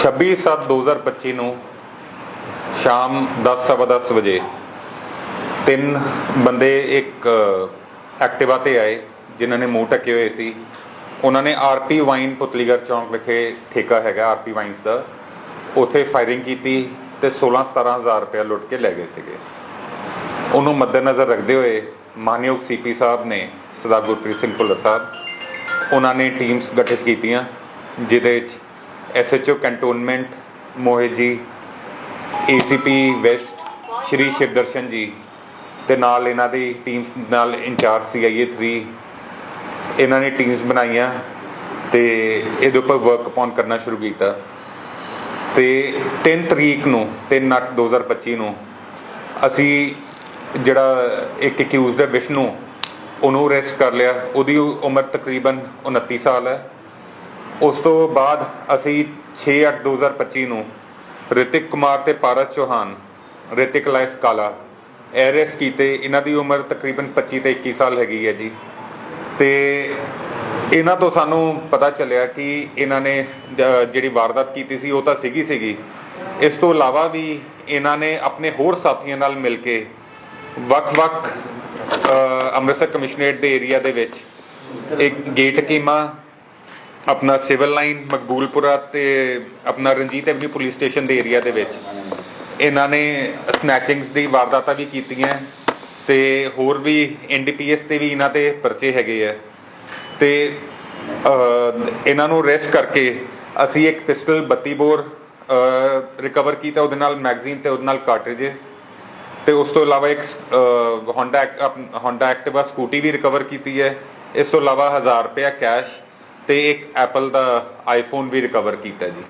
26/7/2025 ਨੂੰ ਸ਼ਾਮ 10:10 ਵਜੇ ਤਿੰਨ ਬੰਦੇ ਇੱਕ ਐਕਟਿਵਾ ਤੇ ਆਏ, ਜਿਨ੍ਹਾਂ ਨੇ ਮੂੰਹ ਢੱਕੇ ਹੋਏ ਸੀ। ਉਹਨਾਂ ਨੇ ਆਰਪੀ ਵਾਈਨ ਪੁਤਲੀਗਰ ਚੌਂਕ ਵਿਖੇ ਠੇਕਾ ਹੈਗਾ ਆਰਪੀ ਵਾਈਨਸ ਦਾ। ਉੱਥੇ ਫਾਇਰਿੰਗ ਕੀਤੀ ਤੇ 16-17000 ਰੁਪਏ ਲੁੱਟ ਕੇ ਲੈ ਗਏ ਸੀਗੇ। ਉਹਨੂੰ ਮੱਦੇਨਜ਼ਰ ਰੱਖਦੇ ਹੋਏ ਮਾਨਯੋਗ ਸੀਪੀ ਸਾਹਿਬ ਨੇ, ਸਰਦਾਰ ਗੁਰਪ੍ਰੀਤ ਸਿੰਘ ਭੁੱਲਰ ਸਾਹਿਬ, ਉਹਨਾਂ ਨੇ ਟੀਮਸ ਗਠਿਤ ਕੀਤੀਆਂ, ਜਿਹਦੇ ਵਿੱਚ ਐਸਐਚਓ ਕੰਟੋਨਮੈਂਟ ਮੋਹਿਤ ਜੀ ਏਸੀਪੀ ਵੈਸਟ ਸ਼੍ਰੀ ਸ਼ਿਵਦਰਸ਼ਨ ਜੀ ਤੇ ਨਾਲ ਇਹਨਾਂ ਦੀ ਟੀਮਸ ਨਾਲ ਇੰਚਾਰਜ ਸੀਆਈਏ 3 ਇਹਨਾਂ ਨੇ ਟੀਮਸ ਬਣਾਈਆਂ ਤੇ ਇਹਦੇ ਉੱਪਰ ਵਰਕ ਅਪਨ ਕਰਨਾ ਸ਼ੁਰੂ ਕੀਤਾ। ਤੇ 3 ਤਰੀਕ ਨੂੰ 3/8/2025 ਨੂੰ ਅਸੀਂ ਜਿਹੜਾ ਇੱਕ ਅਕਿਊਜ਼ਡ ਹੈ ਵਿਸ਼ਨੂੰ, ਉਹਨੂੰ ਅਰੈਸਟ ਕਰ ਲਿਆ। ਉਹਦੀ ਉਮਰ ਤਕਰੀਬਨ 29 ਸਾਲ ਹੈ। ਉਸ ਤੋਂ ਬਾਅਦ ਅਸੀਂ 6/8/2025 ਨੂੰ ਰਿਤਿਕ ਕੁਮਾਰ ਤੇ ਪਾਰਸ ਚੌਹਾਨ, ਰਿਤਿਕ ਲਾਇਸ ਕਾਲਾ, ਐਰੈਸ ਕੀਤੇ। ਇਹਨਾਂ ਦੀ ਉਮਰ ਤਕਰੀਬਨ 25 ਤੇ 21 ਸਾਲ ਹੈਗੀ ਹੈ ਜੀ। ਤੇ ਇਹਨਾਂ ਤੋਂ ਸਾਨੂੰ ਪਤਾ ਚੱਲਿਆ ਕਿ ਇਹਨਾਂ ਨੇ ਜਿਹੜੀ ਵਾਰਦਾਤ ਕੀਤੀ ਸੀ, ਉਹ ਤਾਂ ਸੀਗੀ ਸੀਗੀ। ਇਸ ਤੋਂ ਇਲਾਵਾ ਵੀ ਇਹਨਾਂ ਨੇ ਆਪਣੇ ਹੋਰ ਸਾਥੀਆਂ ਨਾਲ ਮਿਲ ਕੇ ਵੱਖ-ਵੱਖ ਅੰਮ੍ਰਿਤਸਰ ਕਮਿਸ਼ਨਰੇਟ ਦੇ ਏਰੀਆ ਦੇ ਵਿੱਚ ਇੱਕ ਗੇਟ ਕੀਮਾ ਆਪਣਾ ਸਿਵਲ ਲਾਈਨ ਮਕਬੂਲਪੁਰਾ ਤੇ ਆਪਣਾ ਰਣਜੀਤ ਐਵਨਿਊ ਪੁਲਿਸ ਸਟੇਸ਼ਨ ਦੇ ਏਰੀਆ ਦੇ ਵਿੱਚ। ਇਹਨਾਂ ਨੇ ਸਨੈਚਿੰਗਸ ਦੀ ਵਾਰਦਾਤਾਂ ਵੀ ਕੀਤੀਆਂ ਤੇ ਹੋਰ ਵੀ ਐਨਡੀਪੀਐਸ ਤੇ ਵੀ ਇਹਨਾਂ ਤੇ ਪਰਚੇ ਹੈਗੇ ਆ। ਤੇ ਇਹਨਾਂ ਨੂੰ ਅਰੈਸਟ ਕਰਕੇ ਅਸੀਂ ਇੱਕ ਪਿਸਟਲ 32 ਬੋਰ ਰਿਕਵਰ ਕੀਤਾ, ਉਹਦੇ ਨਾਲ ਮੈਗਜ਼ੀਨ ਤੇ ਉਹਦੇ ਨਾਲ ਕਾਰਟ੍ਰਿਜਸ ਤੇ ਉਸ ਤੋਂ ਇਲਾਵਾ ਇੱਕ ਹੋਂਡਾ ਹੋਂਡਾ ਐਕਟਿਵਾ ਸਕੂਟੀ ਵੀ ਰਿਕਵਰ ਕੀਤੀ ਹੈ। ਇਸ ਤੋਂ ਇਲਾਵਾ 1000 ਰੁਪਇਆ ਕੈਸ਼ ਤੇ ਇੱਕ ਐਪਲ ਦਾ ਆਈਫੋਨ ਵੀ ਰਿਕਵਰ ਕੀਤਾ ਜੀ।